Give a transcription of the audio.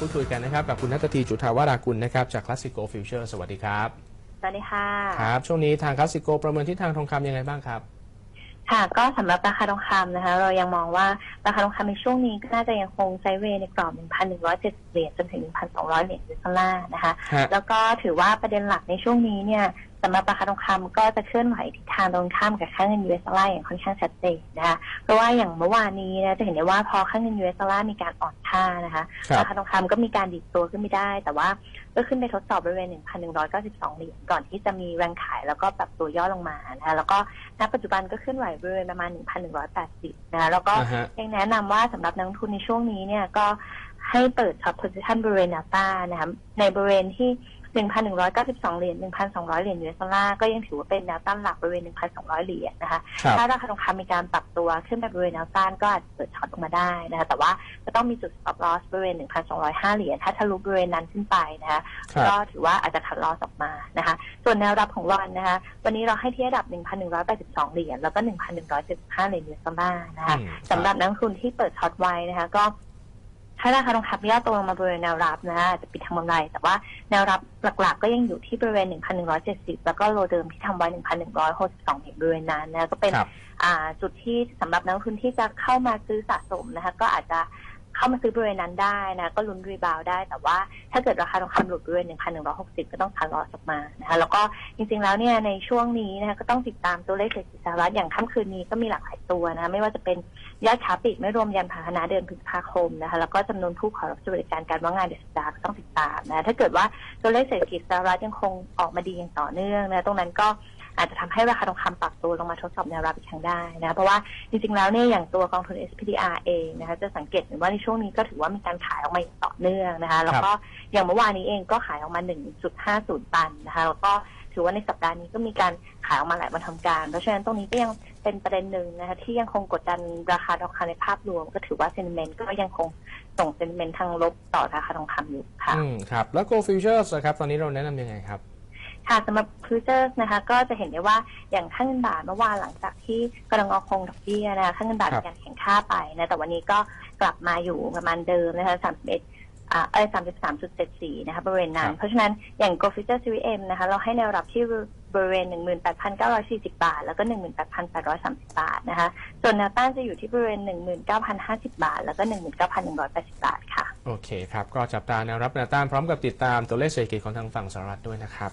พูดคุยกันนะครับกับคุณนัททีจุธาวรากุลนะครับจาก Classico Future สวัสดีครับ สวัสดีค่ะ ครับ ช่วงนี้ทาง Classico ประเมินทิศทางทองคำยังไงบ้างครับ ค่ะ ก็สำหรับราคาทองคำนะคะ เรายังมองว่าราคาทองคำในช่วงนี้ก็น่าจะยังคงไซด์เวย์ในกรอบ 1,170 เหรียญจนถึง 1,200 เหรียญดอลลาร์นะคะฮะแล้วก็ถือว่าประเด็นหลักในช่วงนี้เนี่ย สำหรับราคาทองคำก็จะเคลื่อนไหวทิศทางตรงข้ามกับค่าเงิน US ดอลลาร์อย่างค่อนข้างชัดเจนนะคะเพราะว่าอย่างเมื่อวานนี้นะจะเห็นได้ว่าพอค่าเงิน US ดอลลาร์มีการอ่อนค่านะคะครับราคาทองคำก็มีการดีดตัวขึ้นไม่ได้ แต่ว่าก็ขึ้นไปทดสอบบริเวณ 1,192 เหรียญก่อนที่จะมีแรงขายแล้วก็ปรับตัวย่อลงมานะคะแล้วก็ณปัจจุบันก็เคลื่อนไหวบริเวณประมาณ 1,180 นะคะแล้วก็อ่าฮะยังแนะนำว่าสำหรับนักลงทุนในช่วงนี้เนี่ยก็ ให้เปิดช็อตโพซิชันบริเวณแนวต้านนะคะในบริเวณที่ 1,192 เหรียญ 1,200 เหรียญยูเอสดอลลาร์ก็ยังถือว่าเป็นแนวต้านหลักบริเวณ 1,200 เหรียญนะคะครับถ้าราคาทองคำมีการปรับตัวขึ้นไปบริเวณแนวต้านก็อาจจะเปิดช็อตออกมาได้นะคะ แต่ว่าก็ต้องมีจุด stop loss บริเวณ 1,205 เหรียญ ถ้าทะลุบริเวณนั้นขึ้นไปนะคะครับก็ถือว่าอาจจะถัดลอสออกมานะคะ ส่วนแนวรับของวันนะคะ วันนี้เราให้ที่ระดับ 1,182 เหรียญ แล้วก็ 1,175 เหรียญยูเอสดอลลาร์นะคะอืมสำหรับนักลงทุนที่เปิดช็อตไว้นะคะ ก็ ถ้าราคาทองคำย่อตัวลงมาบริเวณแนวรับนะคะอาจจะปิดทางกำไร แต่ว่าแนวรับหลักๆ ก็ยังอยู่ที่บริเวณ 1,170 แล้วก็โลเดิมที่ทำไว้ 1,162เหรียญบริเวณนั้นนะก็เป็นครับอ่าจุดที่สำหรับนักลงทุนที่จะเข้ามาซื้อสะสมนะคะก็อาจจะ เข้ามาซื้อบริเวณนั้นได้นะ ก็ลุ้นรีบาวได้ แต่ว่าถ้าเกิดราคาทองคำหลุดบริเวณ1,160 ก็ต้องทันลอสออกมานะคะแล้วก็จริงๆแล้วเนี่ยในช่วงนี้นะคะก็ต้องติดตามตัวเลขเศรษฐกิจสหรัฐอย่างค่ำคืนนี้ก็มีหลากหลายตัวนะคะไม่ว่าจะเป็นยอดค้าปลีกไม่รวมยันพาหนะเดือนพฤษภาคมนะคะแล้วก็จำนวนผู้ขอรับสวัสดิการการว่างงานเดือนสัปดาห์ก็ต้องติดตามนะถ้าเกิดว่าตัวเลขเศรษฐกิจสหรัฐยังคงออกมาดีอย่างต่อเนื่องนะตรงนั้นก็ อาจจะทำให้ราคาทองคำปรับตัวลงมาทดสอบแนวรับอีกครั้งได้นะเพราะว่าจริงๆแล้วเนี่ยอย่างตัวกองทุน SPDR เองนะคะจะสังเกตเห็นว่าในช่วงนี้ก็ถือว่ามีการขายออกมาอย่างต่อเนื่องนะคะ แล้วก็อย่างเมื่อวานนี้เองก็ขายออกมา 1.50 ตันนะคะแล้วก็ถือว่าในสัปดาห์นี้ก็มีการขายออกมาหลายวันทำการ เพราะฉะนั้นตรงนี้ก็ยังเป็นประเด็นหนึ่งนะคะที่ยังคงกดดันราคาทองคำในภาพรวม ก็ถือว่าเซน i เมนต์ก็ยังคงส่งเซน i เมนต์ทางลบต่อราคาทองคำอยู่ค่ะอืมครับแล้ว Go Futures นะครับ ตอนนี้เราแนะนำยังไงครับ ค่ะสำหรับ futures นะคะ ก็จะเห็นได้ว่าอย่างค่าเงินบาทเมื่อวานหลังจากที่กรงงคงดอกเบี้ยนะคะค่าเงินบาทครัมีการแข่งค่าไปนะแต่วันนี้ก็กลับมาอยู่ประมาณเดิมนะคะ31อ่าเอ้ย33.74นะคะบริเวณนั้น เพราะฉะนั้นอย่าง go future CVM นะคะเราให้แนวรับที่บริเวณ 18,940 บาท แล้วก็ 18,830 บาทนะคะ ส่วนแนวต้านจะอยู่ที่บริเวณ 19,050 บาท แล้วก็ 19,180 บาทค่ะ โอเคครับ ก็จับตาแนวรับแนวต้านพร้อมกับติดตามตัวเลขเศรษฐกิจของทางฝั่งสหรัฐด้วยนะครับ